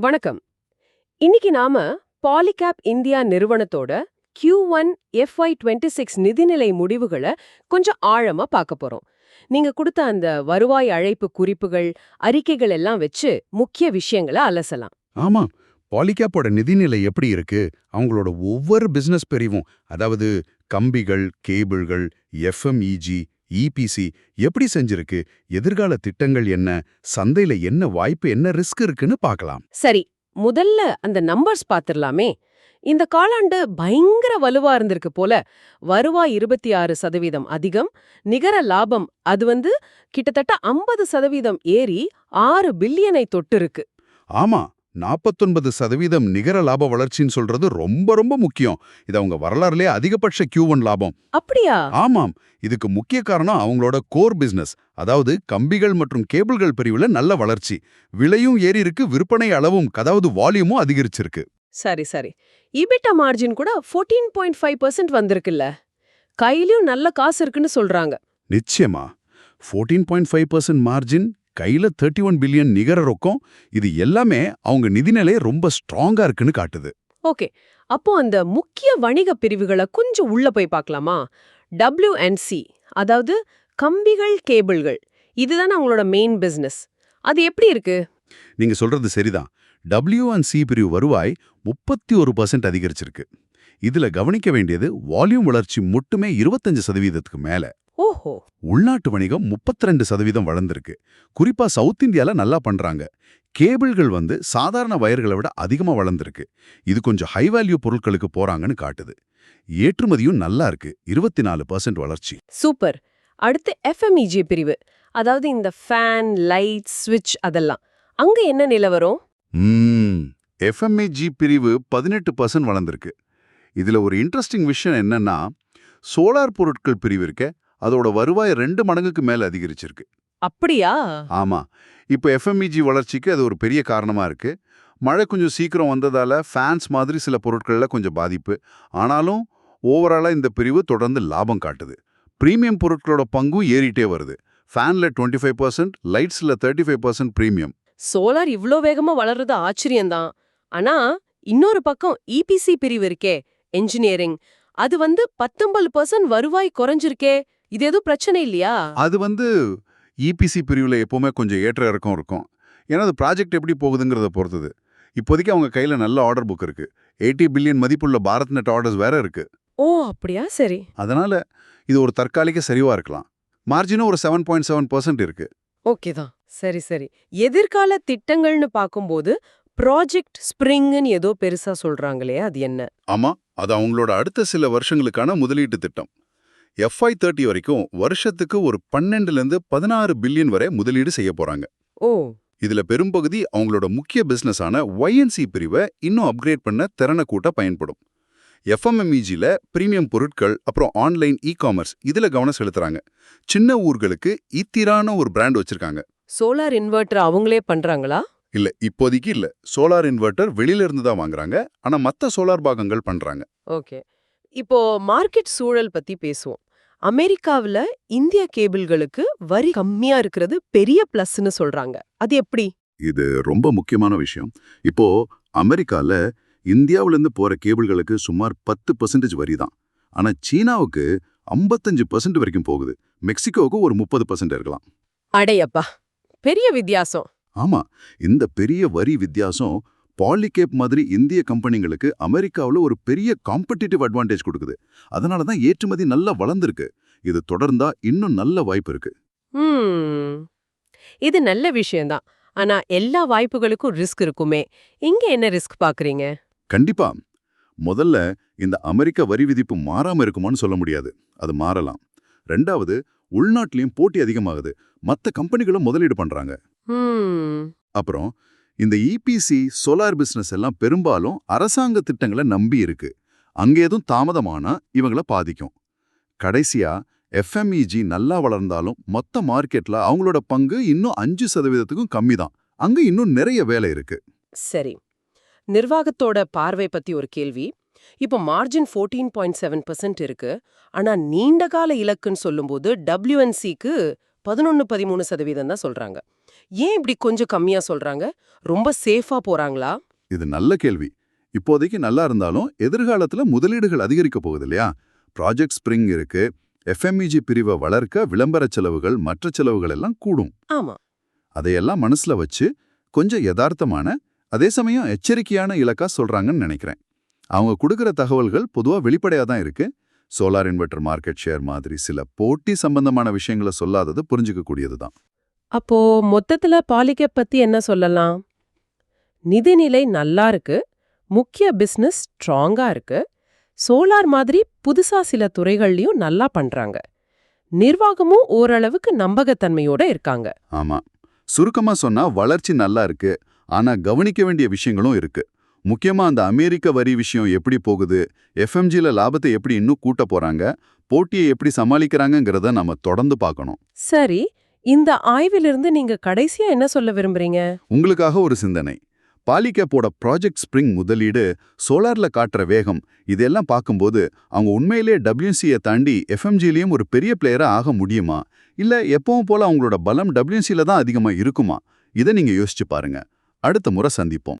வணக்கம். இன்னைக்கு நாம பாலிகேப் இந்தியா நிறுவனத்தோட Q one FY twenty six நிதிநிலை முடிவுகளை கொஞ்சம் ஆழமா பார்க்க போறோம். நீங்க கொடுத்த அந்த வருவாய் அழைப்பு குறிப்புகள் அறிக்கைகள் எல்லாம் வச்சு முக்கிய விஷயங்களை அலசலாம். ஆமா. பாலிகேப்போட நிதிநிலை எப்படி இருக்கு? அவங்களோட ஒவ்வொரு பிசினஸ் பிரிவும் அதாவது கம்பிகள் கேபிள்கள் எஃப்எம்இஜி இபிசி எப்படி செஞ்சிருக்கு? எதிர்கால திட்டங்கள் என்ன? சந்தையில என்ன வாய்ப்பு என்ன ரிஸ்க் இருக்குன்னு பார்க்கலாம் சரி முதல்ல அந்த நம்பர்ஸ் பாத்திரலாமே. இந்த காலாண்டு பயங்கர வலுவா இருந்திருக்கு போல. வருவாய் இருபத்தி ஆறு சதவீதம் அதிகம் நிகர லாபம் அது வந்து கிட்டத்தட்ட ஐம்பது சதவீதம் ஏறி ஆறு பில்லியனை தொட்டிருக்கு ஆமா நாற்பத்தொன்பது சதவீதம் நிகர லாப வளர்ச்சின்னு சொல்றது ரொம்ப ரொம்ப முக்கியம். இது அவங்க வரலாறுலே அதிகபட்ச Q1 ஒன் லாபம். அப்படியா? ஆமாம். இதுக்கு முக்கிய காரணம் அவங்களோட கோர் பிசினஸ் அதாவது கம்பிகள் மற்றும் கேபிள்கள் பிரிவுல நல்ல வளர்ச்சி. விலையும் ஏறி இருக்கு விற்பனை அளவும் அதாவது வால்யூமும் அதிகரிச்சிருக்கு. சரி சரி. இபிட்டா மார்ஜின் கூட 14.5% பாயிண்ட் ஃபைவ் பர்சன்ட் வந்திருக்குல்ல. கையிலயும் நல்ல காசு இருக்குன்னு சொல்றாங்க. நிச்சயமா. Fourteen point five percent margin கையில தேர்ட்டி ஒன் பில்லியன் நிகர ரொக்கம். இது எல்லாமே அவங்க நிதிநிலை ரொம்ப ஸ்ட்ராங்கா இருக்குன்னு காட்டுது. ஓகே. அப்போ அந்த முக்கிய வணிக பிரிவுகளை கொஞ்சம் உள்ள போய் பார்க்கலாமா? WNC அதாவது கம்பிகள் கேபிள்கள். இதுதானே அவங்களோட மெயின் பிசினஸ் அது எப்படி இருக்கு? நீங்க சொல்றது சரிதான். WNC பிரிவு வருவாய் முப்பத்தி ஒரு பர்சன்ட் அதிகரிச்சிருக்கு. இதுல கவனிக்க வேண்டியது வால்யூம் வளர்ச்சி மட்டுமே இருபத்தஞ்சு சதவீதத்துக்கு மேல. ஓஹோ. உள்நாட்டு வணிகம் 32% சதவீதம் வளர்ந்திருக்கு. குறிப்பா சவுத் இந்தியால நல்லா பண்றாங்க. கேபிள்கள் வந்து சாதாரண வயர்களை விட அதிகமா வளர்ந்திருக்கு. இது கொஞ்சம் ஹை வேல்யூ பொருட்களுக்கு போறாங்கன்னு காட்டுது. ஏற்றுமதியும் நல்லா இருக்கு. இருபத்தி நாலு வளர்ச்சி. சூப்பர். அடுத்து எஃப்எம்இஜி பிரிவு. அதாவது இந்த ஃபேன் லைட் ஸ்விட்ச் அதெல்லாம். அங்க என்ன நிலவரம் ம்ம். FMEG பிரிவு பதினெட்டு பர்சன்ட் வளர்ந்திருக்கு. இதுல ஒரு இன்ட்ரெஸ்டிங் விஷயம் என்னன்னா சோலார் பொருட்கள் பிரிவு இருக்க அதோட வருவாய் ரெண்டு மடங்குக்கு மேல அதிகரிச்சிருக்கு. அப்படியா? ஆமா. இப்போ எஃப்எம்இஜி வளர்ச்சிக்கு அது ஒரு பெரிய காரணமா இருக்கு. மழை கொஞ்சம் சீக்கிரம் வந்ததால ஃபேன்ஸ் மாதிரி சில பொருட்கள்ல கொஞ்சம் பாதிப்பு. ஆனாலும் ஓவராலா இந்த பிரிவு தொடர்ந்து லாபம் காட்டுது. பிரீமியம் பொருட்களோட பங்கும் ஏறிட்டே வருது. ஃபேன்ல twenty five percent லைட்ஸ்ல thirty five percent premium solar இவ்ளோ வேகமா வளர்றது ஆச்சரியம்தான். ஆனா இன்னொரு பக்கம் இபிசி பிரிவு இருக்கே என்ஜினியரிங் அது வந்து பத்தொன்பது பர்சன்ட் வருவாய் குறைஞ்சிருக்கே. இது எதுவும் பிரச்சனை இல்லையா? அது வந்து இபிசி பிரிவில் எப்போவுமே கொஞ்சம் ஏற்ற இறக்கம் இருக்கும். ஏன்னா அது ப்ராஜெக்ட் எப்படி போகுதுங்கிறத பொறுத்தது. இப்போதைக்கு அவங்க கையில் நல்ல ஆர்டர் புக் இருக்கு. எயிட்டி பில்லியன் மதிப்புள்ள பாரத் நெட் ஆர்டர்ஸ் வேற இருக்கு. ஓ அப்படியா? சரி. அதனால இது ஒரு தற்காலிக சரிவா இருக்கலாம். மார்ஜினும் ஒரு செவன் பாயிண்ட் செவன் பர்சன்ட் இருக்கு. ஓகே தான். சரி சரி. எதிர்கால திட்டங்கள்னு பார்க்கும்போது ப்ராஜெக்ட் ஸ்ப்ரிங்னு ஏதோ பெருசா சொல்றாங்களே அது என்ன? ஆமா அது அவங்களோட அடுத்த சில வருஷங்களுக்கான முதலீட்டு திட்டம். எஃப்ஐ தேர்ட்டி வரைக்கும் வருஷத்துக்கு ஒரு பன்னெண்டுலேருந்து பதினாறு பில்லியன் வரை முதலீடு செய்ய போறாங்க. ஓ. இதுல பெரும்பகுதி அவங்களோட முக்கிய பிசினஸான ஒய்என்சி பிரிவை இன்னும் அப்கிரேட் பண்ண திறனை கூட்ட பயன்படும். எஃப்எம்எம்இஜில பிரீமியம் பொருட்கள் அப்புறம் ஆன்லைன் இ காமர்ஸ் இதுல கவனம் செலுத்துறாங்க. சின்ன ஊர்களுக்கு இத்திரான ஒரு பிராண்ட் வச்சிருக்காங்க. சோலார் இன்வெர்ட்டர் அவங்களே பண்றாங்களா? இல்ல இப்போதைக்கு இல்ல. சோலார் இன்வெர்ட்டர் வெளியில இருந்து தான் வாங்குறாங்க. ஆனா மத்த சோலார் பாகங்கள் பண்றாங்க. ஓகே இப்போ மார்க்கெட் சூழல் பத்தி பேசுவோம். அமெரிக்காவுல இந்திய கேபிள்களுக்கு வரி கம்மியா இருக்கிறது பெரிய பிளஸ்னு சொல்றாங்க. அது எப்படி? இது ரொம்ப முக்கியமான விஷயம். இப்போ அமெரிக்கால இந்தியாவுல இருந்து போற கேபிள்களுக்கு சுமார் பத்து பர்சன்டேஜ் வரி தான். ஆனா சீனாவுக்கு ஐம்பத்தஞ்சு பர்சன்ட் வரைக்கும் போகுது. மெக்சிகோவுக்கு ஒரு முப்பது பர்சன்ட் இருக்கலாம். அடையப்பா! பெரிய வித்தியாசம். ஆமா. இந்த பெரிய வரி வித்தியாசம் பாலிகேப் மாதிரி இந்திய கம்பெனிங்களுக்கு அமெரிக்காவுல ஒரு பெரிய காம்படிட்டிவ் அட்வான்டேஜ் கொடுக்குது. அதனால தான் ஏற்றுமதி நல்லா வளர்ந்திருக்கு. இது தொடர்ந்தா இன்னும் நல்ல வாய்ப்பு இருக்கு. இது நல்ல விஷயம்தான் ஆனா எல்லா வாய்ப்புகளுக்கும் ரிஸ்க் இருக்குமே. இங்க என்ன ரிஸ்க் பாக்குறீங்க? கண்டிப்பா. முதல்ல இந்த அமெரிக்க வரி விதிப்பு மாறாம இருக்குமான்னு சொல்ல முடியாது. அது மாறலாம். ரெண்டாவது உள்நாட்டிலையும் போட்டி அதிகமாகுது. மத்த கம்பெனிகளும் முதலீடு பண்றாங்க. அப்புறம் இந்த இபிசி சோலார் பிசினஸ் எல்லாம் பெரும்பாலும் அரசாங்க திட்டங்களை நம்பி இருக்கு. அங்கே எதுவும் தாமதமானா இவங்கள பாதிக்கும். கடைசியா எஃப்எம்இஜி நல்லா வளர்ந்தாலும் மொத்த மார்க்கெட்ல அவங்களோட பங்கு இன்னும் அஞ்சு சதவீதத்துக்கும் கம்மி தான் அங்க இன்னும் நிறைய வேலை இருக்கு. சரி. நிர்வாகத்தோட பார்வை பத்தி ஒரு கேள்வி. இப்போ மார்ஜின் ஃபோர்டீன் பாயிண்ட் செவன் இருக்கு. ஆனா நீண்ட கால இலக்குன்னு சொல்லும்போது டபிள்யூஎன்சிக்கு பதினொன்னு பதிமூணு சதவீதம் தான் சொல்றாங்க. ஏன் இப்படி கொஞ்சம் கம்மியா சொல்றாங்க? ரொம்ப சேஃபா போறாங்களா? இது நல்ல கேள்வி. இப்போதைக்கு நல்லா இருந்தாலும் எதிர்காலத்துல முதலீடுகள் அதிகரிக்க போகுது இல்லையா? ப்ராஜெக்ட் ஸ்ப்ரிங் இருக்கு. எஃப்எம்இஜி பிரிவை வளர்க்க விளம்பர செலவுகள் மற்ற செலவுகள் எல்லாம் கூடும். ஆமா. அதையெல்லாம் மனசுல வச்சு கொஞ்சம் யதார்த்தமான அதே சமயம் எச்சரிக்கையான இலக்கா சொல்றாங்கன்னு நினைக்கிறேன். அவங்க கொடுக்கிற தகவல்கள் பொதுவா வெளிப்படையா தான் இருக்கு. சோலார் இன்வெர்டர் மார்க்கெட் ஷேர் மாதிரி சில போட்டி சம்பந்தமான விஷயங்களை சொல்லாதது புரிஞ்சுக்க கூடியதுதான் அப்போ மொத்தத்துல பாலிகேப் பத்தி என்ன சொல்லலாம்? நிதிநிலை நல்லா இருக்கு முக்கிய பிசினஸ் ஸ்ட்ராங்கா இருக்கு சோலார் மாதிரி புதுசா சில துறைகள்லயும் நல்லா பண்றாங்க நிர்வாகமும் ஓரளவுக்கு நம்பகத்தன்மையோட இருக்காங்க. ஆமா சுருக்கமா சொன்னா வளர்ச்சி நல்லா இருக்கு ஆனா கவனிக்க வேண்டிய விஷயங்களும் இருக்கு. முக்கியமா அந்த அமெரிக்க வரி விஷயம் எப்படி போகுது? எஃப்எம்ஜில லாபத்தை எப்படி இன்னும் கூட்ட போறாங்க? போட்டியை எப்படி சமாளிக்கிறாங்கங்கிறத நம்ம தொடர்ந்து பார்க்கணும். சரி இந்த ஆய்விலிருந்து நீங்க கடைசியா என்ன சொல்ல விரும்புறீங்க? உங்களுக்காக ஒரு சிந்தனை. பாலிகேப்போட ப்ராஜெக்ட் ஸ்ப்ரிங் முதலீடு சோலார்ல காட்டுற வேகம் இதெல்லாம் பார்க்கும்போது அவங்க உண்மையிலே டபிள்யூசியை தாண்டி எஃப்எம்ஜிலையும் ஒரு பெரிய பிளேயரா ஆக முடியுமா? இல்ல எப்பவும் போல அவங்களோட பலம் டபிள்யூசியில தான் அதிகமா இருக்குமா? இதை நீங்க யோசிச்சு பாருங்க. அடுத்த முறை சந்திப்போம்.